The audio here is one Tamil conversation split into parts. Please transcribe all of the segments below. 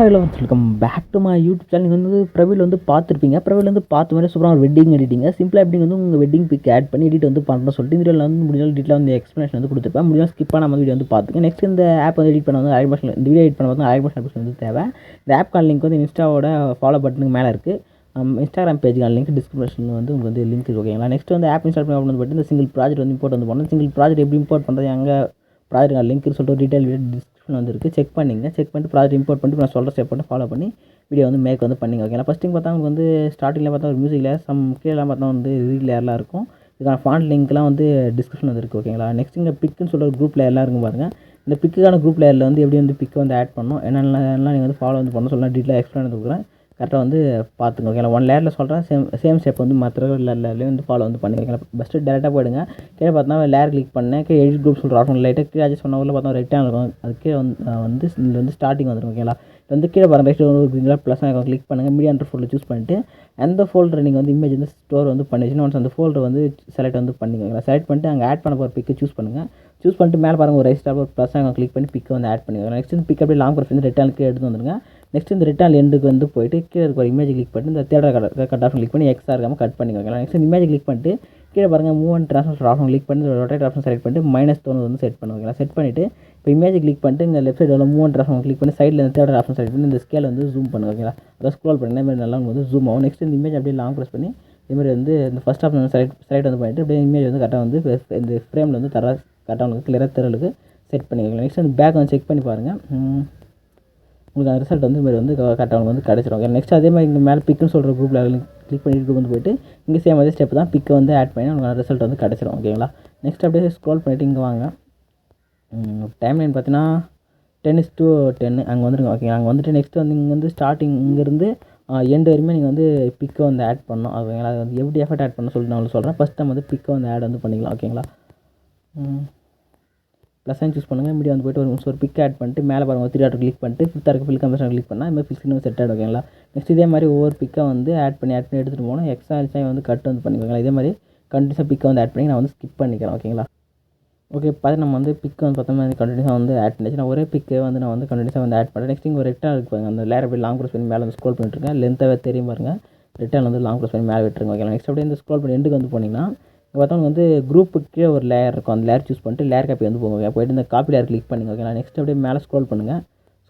Hello welcome back to my YouTube channel நீங்கள் வந்து ப்ரவில் வந்து பார்த்துருப்பீங்க. ப்ரவில் வந்து பார்த்த மாதிரி சூப்பராக ஒரு வெட்டிங் எடிட்டிங்க சிம்பிளாக எப்படி வந்து உங்கள் வெட்டிங் பிக் ஆட் பண்ணி எடிட் வந்து பண்ணணும் சொல்லிட்டு இந்த வீடியோவில் வந்து முடிஞ்சாலும் டீட்டில் வந்து எக்ஸ்ப்ளனேஷன் வந்து கொடுத்துருப்பேன். முடிஞ்சாலும் ஸ்கிப் பண்ணாமல் வீடியோ வந்து பார்த்துங்க நெக்ஸ்ட் இந்த ஆப் வந்து எடிட் பண்ண வந்து ஆயிரம் இந்த வீடியோ எடிட் பண்ண வந்து ஆயிரம் வந்து தேவை. இந்த ஆப் கால் லிங்க் வந்து இன்ஸ்டாவோட ஃபாலோ பட்டனுக்கு மேலே இருக்குது இன்ஸ்டாகிராம் பேஜுக்கான லிங்க் டிஸ்கிரிப்ஷன் வந்து உங்களுக்கு வந்து லிங்க் இருக்கு ஓகேங்களா நெக்ஸ்ட் வந்து ஆப் இன்ஸ்டால் பண்ணி அப்படின்னு இந்த சிங்கிள் ப்ராஜெக்ட் வந்து இம்போர்ட் வந்து பண்ணணும் சிங்கிள் ப்ராஜெக்ட் எப்படி இம்போர்ட் பண்ணுறது அங்கே ப்ராஜெக்ட் லிங்க்னு சொல்லிட்டு ஒரு டீட்டெயில் வீடியோ டிஸ்கிரிப்ஷன் வந்துருக்கு. செக் பண்ணிங்க. செக் பண்ணிட்டு ப்ராஜெக்ட் இம்போர்ட் பண்ணிட்டு நான் சொல்கிற ஸ்டெப் பண்ணி ஃபாலோ பண்ணி வீடியோ வந்து மேக் வந்து பண்ணிங்க. ஓகேங்களா ஃபஸ்ட்டிங் பார்த்தா உங்களுக்கு வந்து ஸ்டார்டிங்கில் பார்த்தா ஒரு மியூசிக் லேயர் சம் கீழெலாம் பார்த்தா வந்து ரீட் லேயர்லாம் இருக்கும். இதுக்கான ஃபாண்ட் லிங்க்லாம் வந்து டிஸ்கிரிப்ஷன் வந்துருக்கு. ஓகேங்களா நெக்ஸ்ட் இங்கே பிக்குன்னு சொல்கிற ஒரு குரூப் லேயர்லாம் இருக்கும் பாருங்கள் இந்த பிக்குக்கான குரூப் லேயரில் வந்து எப்படி வந்து பிக்கை வந்து ஆட் பண்ணணும்? என்னென்னலாம் நீங்கள் வந்து ஃபாலோ வந்து பண்ண சொல்லலாம். டீட்டெயிலாக எக்ஸ்பிளைன் பண்ணி கொடுக்குறேன். கரெக்டாக வந்து பார்த்துங்க ஓகேங்களா? ஒன் லேயரில் சொல்கிறேன் சேம் சேம் ஸ்டெப் வந்து மற்ற லேயர்லேயும் வந்து ஃபாலோ வந்து பண்ணுங்க ஓகேங்களா? ஃபஸ்ட்டு டேரெக்டாக போயிடுங்க. கீழே பார்த்தா லேயர் கிளிக் பண்ணேன் கீழே எடிட் குரூப் சொல்கிற ஆப்ஷன் லைட்டாக கீழே அட்ஜஸ்ட் பண்ண உள்ள பார்த்தா ரைட்டாக இருக்கும். அது கீழே வந்து வந்து இதில் வந்து ஸ்டார்டிங் வந்துடும் ஓகேங்களா? இது வந்து கீழே பாருங்கள் ரைட் ஒரு க்ரீனில் ப்ளஸ் ஆகும் கிளிக் பண்ணுங்கள் மீடியா ஃபோல்டர் சூஸ் பண்ணிட்டு அந்த ஃபோல்டர் நீங்கள் வந்து இமேஜ் வந்து ஸ்டோர் வந்து பண்ணிச்சுன்னா ஒன்ஸ் அந்த ஃபோல்டர் வந்து செலக்ட் வந்து பண்ணிக்கோங்க. செலக்ட் பண்ணிட்டு அங்கே ஆட் பண்ண போகிற பிக்கை சூஸ் பண்ணுங்கள் சூஸ் பண்ணிட்டு மேலே பாருங்கள் ஒரு ரைட் ஸ்டார் ஒரு ப்ளஸ் ஆகும் கிளிக் பண்ணி பிக்கை வந்து ஆட் பண்ணிக்கோங்க. நெக்ஸ்ட் வந்து பிக் அப்படியே லாங் ப்ரொஃபைல் வந்து ரிட்டர்னுக்கு எடுத்து வந்துருங்க. நெக்ஸ்ட் இந்த ரிட்டர்ன் எண்டுக்கு வந்து போயிட்டு கீழே இருக்க ஒரு இமேஜ் கிளிக் பண்ணிட்டு இந்த third cut cut option click பண்ணி எக்ஸாக இருக்காமல் கட் பண்ணிக்கோங்க. நெக்ஸ்ட் இமேஜ் கிளிக் பண்ணிட்டு கீழே பாருங்கள் move and transfer option click பண்ணி ரொட்டேட் ஆப்ஷன் செலக்ட் பண்ணிட்டு மைனஸ் தொண்ணூறு வந்து செட் பண்ணுவாங்க செட் பண்ணிவிட்டு இப்போ இமேஜ் கிளிக் பண்ணிட்டு இந்த லெஃப்ட் சைடில் மூவ் அண்ட் ஆப்ஷன் கிளிக் பண்ணி சைடில் இந்த தேர்ட் ஆப்ஷன் செலக்ட் பண்ணி இந்த ஸ்கேல் வந்து ஜூம் பண்ணுங்க. ஓகேங்களா? அதாவது ஸ்க்ரோல் பண்ணி மாதிரி நல்லா வந்து ஜூம் ஆகும். நெக்ஸ்ட் இந்த இமேஜ் அப்படியே லாங் ப்ரெஸ் பண்ணி இதுமாதிரி வந்து இந்த ஃபஸ்ட் ஆப்ஷன் செலக்ட் செலக்ட் வந்து பண்ணிட்டு அப்படியே இமேஜ் வந்து கரெக்டாக வந்து இந்த ஃப்ரேமில் வந்து தர கரெக்டாக உங்களுக்கு கிளியராக தெரலுக்கு செட் பண்ணிக்கலாம் நெக்ஸ்ட் வந்து பேக் வந்து செக் பண்ணி பாருங்கள் உங்களுக்கு அந்த ரிசல்ட் வந்து இதுமாதிரி வந்து கரெக்டாக வந்து கிடச்சிரும். நெக்ஸ்ட் அதே மாதிரி இங்கே மேலே பிக்குன்னு சொல்கிற குரூப்பில் கிளிக் பண்ணிட்டு வந்து போயிட்டு இங்கே சேம் அதே ஸ்டெப் தான் பிக்கை வந்து ஆட் பண்ணி உங்களுக்கு ரிசல்ட் வந்து கிடச்சிரும். ஓகேங்களா நெக்ஸ்ட் அப்படியே ஸ்க்ரோல் பண்ணிவிட்டு இங்கே வாங்க. டைம் லைன் பார்த்தீங்கன்னா டென் இஸ் டூ டென்னு அங்கே வந்துருங்க. ஓகேங்களா அங்கே வந்துட்டு நெக்ஸ்ட் வந்து இங்கே வந்து ஸ்டார்டிங் இங்கேருந்து எண்டு வரையுமே நீங்கள் வந்து பிக்கை வந்து ஆட் பண்ணணும். ஓகேங்களா அது வந்து எப்படி எஃபர்ட் ஆட் பண்ண சொல்லிட்டு நான் உங்களுக்கு சொல்கிறேன் ஃபஸ்ட் டைம் வந்து பிக்கை வந்து ஆட் வந்து பண்ணிக்கலாம். ஓகேங்களா ப்ளஸ் சூஸ் பண்ணுங்கள் மீடியா வந்து போய்ட்டு ஒரு ஒரு பிக் ஆட் பண்ணிட்டு மேலே பாருங்கள் த்ரீ ஆர்டர் கிளிக் பண்ணிட்டு ஃபிஃப்த் ஆர்க்கு ஃபில் கம்பேஷன் கிளிக் பண்ணால் இதுமாதிரி ஃபிக்ஸ்னு செட் ஆகிடும் ஓகேங்களா நெக்ஸ்ட் இதே மாதிரி ஒவ்வொரு பிக்கை வந்து ஆட் பண்ணி ஆட் பண்ணி எடுத்துகிட்டு போகணும். எக்ஸ்ட்ரா அடிச்சா வந்து கட் வந்து பண்ணிக்கோங்களா இதே மாதிரி கண்டினியூஸாக பிக்கை வந்து ஆட் பண்ணி நான் வந்து ஸ்கிப் பண்ணிக்கிறேன் ஓகேங்களா ஓகே பார்த்து நம்ம வந்து பிக் வந்து பார்த்தோம்னா கண்டினியூஸாக வந்து ஆட் பண்ணிச்சு நான் ஒரே பிக்கு வந்து நான் வந்து கண்டினியூஸாக வந்து ஆட் பண்ணுறேன் நெக்ஸ்ட் இங்கே ஒரு ரிட்டர்ன் இருக்கு பாருங்க. அந்த லேர் அப்படி லாங் ப்ரெஸ் பண்ணி மேலே வந்து ஸ்க்ரோல் பண்ணிட்டுருக்கேன் லென்த்தாகவே தெரியும் பாருங்கள் ரிட்டர்ன் வந்து லாங் ப்ரெஸ் பண்ணி மேலே விட்டுருங்க ஓகேங்களா நெக்ஸ்ட் அப்படியே இந்த ஸ்க்ரோல் பண்ணி எண்டுக்கு வந்து போனீங்கன்னா இங்கே பார்த்தா வந்து குரூப்புக்கே ஒரு லேயர் இருக்கும். அந்த லேயர் சூஸ் பண்ணிட்டு லேயர் காப்பி வந்து போங்க. போயிட்டு இந்த காப்பி லேயர் கிளிக் பண்ணுங்க ஓகேங்களா நெக்ஸ்ட் அப்படியே மேலே ஸ்க்ரோல் பண்ணுங்கள்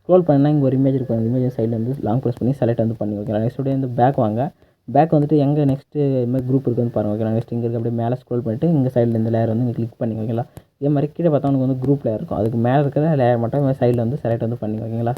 ஸ்க்ரோல் பண்ணால் இங்கே ஒரு இமேஜ் இருக்கும். அந்த இமேஜ் சைடில் வந்து லாங் ப்ரெஸ் பண்ணி செலக்ட் வந்து பண்ணி ஓகேங்களா நெக்ஸ்ட் அப்படியே இந்த பேக் வாங்க. பேக் வந்துட்டு எங்கே நெக்ஸ்ட்டு இதுமாதிரி குரூப் இருக்குது வந்து பாருங்கள் ஓகேங்களா நெக்ஸ்ட் இங்கே இருக்க அப்படியே மேலே ஸ்க்ரோல் பண்ணிட்டு இங்கே சைடில் இந்த லேயர் வந்து இங்கே கிளிக் பண்ணி ஓகேங்களா இதே மாதிரி கீழே பார்த்தா உங்களுக்கு வந்து குரூப் லேயர் இருக்கும். அதுக்கு மேலே இருக்கிற லேயர் மட்டும் சைடில் வந்து செலக்ட் வந்து பண்ணி ஓகேங்களா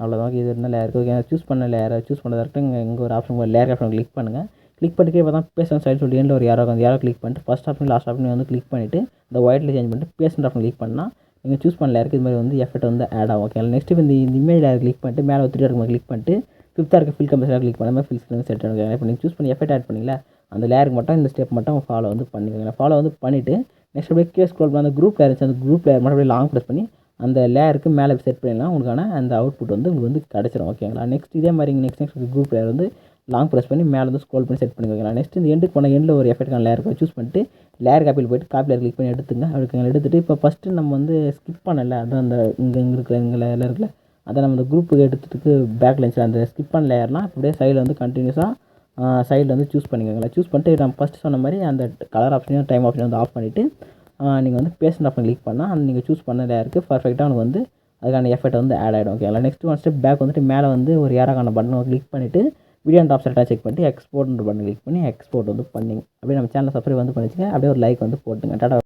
அவ்வளோதான் இது இருந்தால் லேயர் இருக்குது ஓகே சூஸ் பண்ண லேயரை சூஸ் பண்ணதை இருக்கட்டும் இங்கே இங்கே ஒரு ஆப்ஷன் லேயர் ஆப்ஷன் கிளிக் பண்ணுங்கள் கிளிக் பண்ணிட்டு பார்த்தா பேசன் சைடு சொல்லி ஒரு யாரோ வந்து யாரோ கிளிக் பண்ணிட்டு ஃபஸ்ட் ஆப்ஷன் லாஸ்ட் ஆப்ஷன் வந்து கிளிக் பண்ணிவிட்டு இந்த ஒயிட்டில் சேஞ்ச் பண்ணிட்டு பேசன் ஆப்ஷன் கிளிக் பண்ணால் நீங்கள் சூஸ் பண்ணல இருக்குது இது மாதிரி வந்து எஃபெக்ட் வந்து ஆட் ஆகும். ஓகே நெக்ஸ்ட் இந்த இந்த இமேஜ் லேயர் கிளிக் பண்ணிட்டு மேலே த்ரீ இருக்கும் கிளிக் பண்ணிட்டு ஃபிஃப்த்தாக இருக்க ஃபில் கம்பேஷன் கிளிக் பண்ணாமல் ஃபில் வந்து செட் ஆகும் இப்போ நீங்கள் சூஸ் பண்ணி எஃபெக்ட் ஆட் பண்ணிங்களா? அந்த லேயருக்கு மட்டும் இந்த ஸ்டெப் மட்டும் ஃபாலோ வந்து பண்ணிக்கோங்க. ஃபாலோ வந்து பண்ணிவிட்டு நெக்ஸ்ட் அப்படியே கே ஸ்க்ரோல் பண்ணி அந்த குரூப் லேயர் இருந்துச்சு. அந்த குரூப் லேயர் மட்டும் அப்படியே லாங் ப்ரெஸ் பண்ணி அந்த லேயருக்கு மேலே செட் பண்ணிடலாம். உங்களுக்கான அந்த அவுட்புட் வந்து உங்களுக்கு வந்து கிடச்சிரும். ஓகேங்களா நெக்ஸ்ட் இதே மாதிரி நெக்ஸ்ட் நெக்ஸ்ட் குரூப் லேயர் வந்து லாங் ப்ரெஸ் பண்ணி மேலே வந்து ஸ்க்ரோல் பண்ணி செட் பண்ணி வைக்கலாம் நெக்ஸ்ட் இந்த எண்டுக்கு போன எண்டில் ஒரு எஃபெக்டான லேயர் சூஸ் பண்ணிட்டு லேயர் காப்பியில் போய்ட்டு காப்பி லேயர் கிளிக் பண்ணி எடுத்துங்க. அதுக்கு எடுத்துகிட்டு இப்போ ஃபஸ்ட்டு நம்ம வந்து ஸ்கிப் பண்ணல. அதான் அந்த இங்கே இங்கே இருக்கிற இங்கே லேயர் இருக்குல்ல அதை நம்ம இந்த குரூப்புக்கு எடுத்துட்டு பேக் லென்ஸில் அந்த ஸ்கிப் பண்ண லேயர்னால் அப்படியே சைடில் வந்து கண்டினியூஸாக சைடில் வந்து சூஸ் பண்ணிக்கோங்களா சூஸ் பண்ணிட்டு நம்ம ஃபஸ்ட்டு சொன்ன மாதிரி அந்த கலர் ஆப்ஷனையும் டைம் ஆப்ஷனையும் வந்து ஆஃப் பண்ணிவிட்டு நீங்கள் வந்து பேஸ்ட் ஆப்ஷன் கிளிக் பண்ணால் அந்த நீங்கள் சூஸ் பண்ண லேயருக்கு பர்ஃபெக்டாக உங்களுக்கு வந்து அதுக்கான எஃபெக்ட் வந்து ஆட் ஆகிடும் ஓகேங்களா நெக்ஸ்ட் ஒன் ஸ்டெப் பேக் வந்துட்டு மேலே வந்து ஒரு ஏராக்கான பட்டனை கிளிக் பண்ணிவிட்டு வீடியோ அண்ட் ஆப்ஷன் செக் பண்ணிட்டு எக்ஸ்போர்ட்ன்ற பண்ணி கிளிக் பண்ணி எக்ஸ்போர்ட் வந்து பண்ணிங்க அப்படியே நம்ம சேனல் சப்ஸ்கிரைப் வந்து பண்ணிச்சுங்க அப்படியே ஒரு லைக் வந்து போட்டுங்க. டாடா